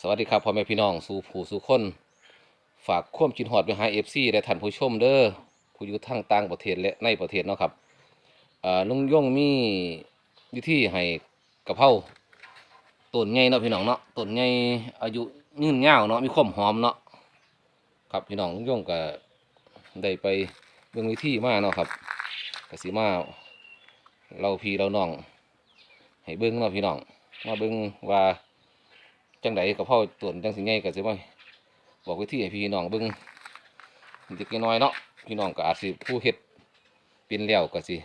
สวัสดีครับพ่อแม่พี่น้องสู่ผู้สู่คน ฝากควมคิดฮอดไปหา FC และท่านผู้ชมเด้อผู้อยู่ทางต่างประเทศและในประเทศเนาะครับลุงย่งมีวิธีให้กระเพราต้นใหญ่เนาะพี่น้องเนาะต้นใหญ่อายุยืนยาวเนาะมีความหอมเนาะครับพี่น้องลุงย่งก็ได้ไปเบิ่งวิธีมาเนาะครับกสิมาเราพี่เราน้อง ให้เบิ่งเนาะพี่น้องมาเบิ่งว่า จังไดกะเพราต้นจังสิใหญ่ก็สิมาบอกวิธีให้พี่น้องเบิ่งเด็กน้อยเนาะพี่น้องก็อาจสิผู้เฮ็ดเป็นแล้วก็สิ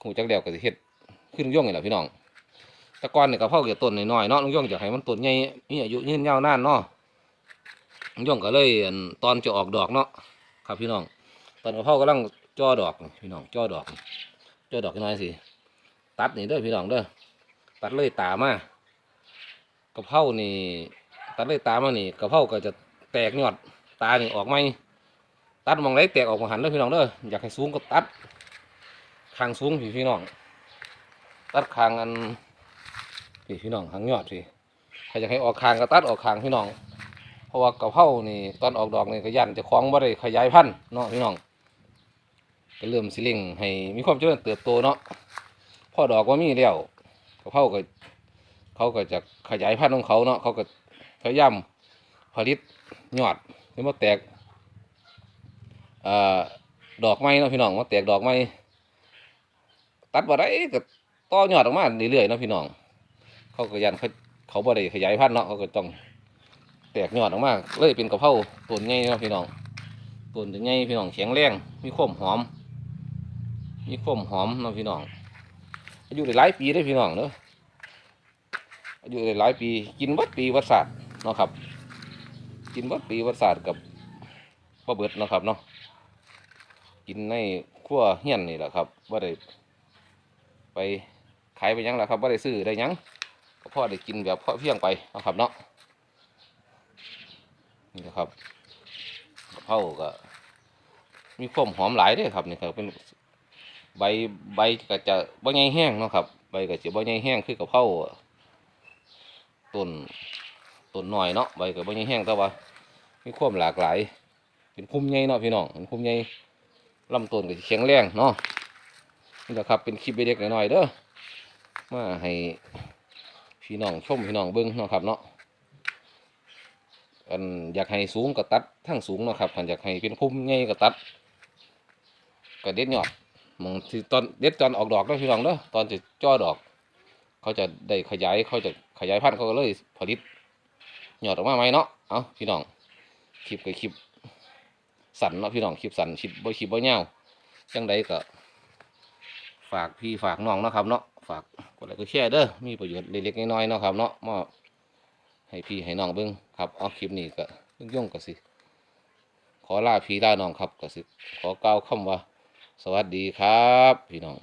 คงจักแล้วก็สิเฮ็ดขึ้นลุงย่งนี่แหละพี่น้องต่ก่อนเนี่ยกะเพราเกิดต้นน้อยๆเนาะลุงย่องอยากให้มันต้นใหญ่มีอายุยืนยาวนานเนาะลุงย่องก็เลยตอนจะออกดอกเนาะครับพี่น้อง ตอนกะเพรากำลังจ่อดอกพี่น้องจ่อดอกจ่อดอกน้อยสิตัดนี่เด้อพี่น้องเด้อตัดเลยตามา กะเพรานี่ตัดเลยตามานี่กระเพราก็จะแตกยอดตานี่ออกไหมตัดมองไรแตกออกมาหันเด้อพี่น้องเด้ออยากให้สูงก็ตัดคางสูงพี่พี่น้อง ตัดคางอันพี่พี่น้องคางยอดพี่ใครอยากให้ออกคางก็ตัดออกคางพี่น้อง เพราะว่ากระเพรานี่ตอนออกดอกนี่ก็ยันจะคล้องบ่ได้ขยายพันธุ์เนาะพี่น้องก็เริ่มสิเร่งให้มีความเจริญเติบโตเนาะพอดอกว่ามีแล้วกระเพราก็ เขาก็จะขยายพันธุ์ของเขาเนาะเขาก็พยายามผลิตยอดให้มาแตกอดอกไม้เนาะพี่น้องมาแตกดอกไม้ตัดบ่ได้ก็ต่อยอดออกมาเรื่อยๆเนาะพี่น้อง เขาก็ยันเขาเขาบ่ได้ขยายพันธุ์เนาะเขาก็ต้องแตกยอดออกมาเลยเป็นกระเพราต้นใหญ่เนาะพี่น้องต้นจะใหญ่พี่น้องแข็งแรงมีความหอม มีความหอมเนาะพี่น้องอายุได้หลายปีได้พี่น้องเนาะ อายุได้หลายปี กินวัดปีวัดศาสตร์เนาะครับ กินวัดปีวัดศาสตร์กับพ่อเบิดเนาะครับเนาะกินในขั้วเฮียนนี่แหละครับว่าได้ไปขายไปยังล่ะครับว่าได้ซื้อได้ยังก็พ่อได้กินแบบพ่อเพียงไปเนาะครับเนาะนี่นะครับกะเพราก็มีความหอมหลายด้อครับนี่ครับเป็นใบใบก็จะบ่ใหญ่แห้งเนาะครับใบก็จะบ่ใหญ่แห้งคือกะเพรา ต้นต้นหน่อยเนาะใบก็บ่ใหญ่แห้งแต่ว่ามีความหลากหลาย เป็นพุ่มใหญ่เนาะพี่น้องเป็นพุ่มใหญ่ลำต้นก็แข็งแรงเนาะนี่แหละครับเป็นคลิปเด็กๆหน่อยๆเด้อมาให้พี่น้องชมพี่น้องเบิ่งเนาะครับเนาะอันอยากให้สูงก็ตัดทั้งสูงเนาะครับคันอยากให้เป็นพุ่มใหญ่ก็ตัดก็เด็ดยอดหมองที่ตอนเด็ดตอนออกดอกเด้อพี่น้องเด้อตอนจะจ่อดอก เขาจะได้ขยายเขาจะ ขยายพันธุ์เขาก็เลยผลิตยอดออกมาไหมเนาะเอาพี่น้องคลิปกับคลิปสั่นเนาะพี่น้องคลิปสั่นคลิปบ่คลิปบ่ยาจังใดก็ ฝากพี่ฝากน้องเนาะครับเนาะฝากกดไลค์กดแชร์เด้อมีประโยชน์เล็กๆน้อยๆเนาะครับเนาะมาให้พี่ให้น้องเบิ่งครับเอาคลิปนี้ก็ยุ่งๆก็สิ ขอลาพี่ลาน้องครับก็สิ ขอกล่าวคำว่า สวัสดีครับ พี่น้อง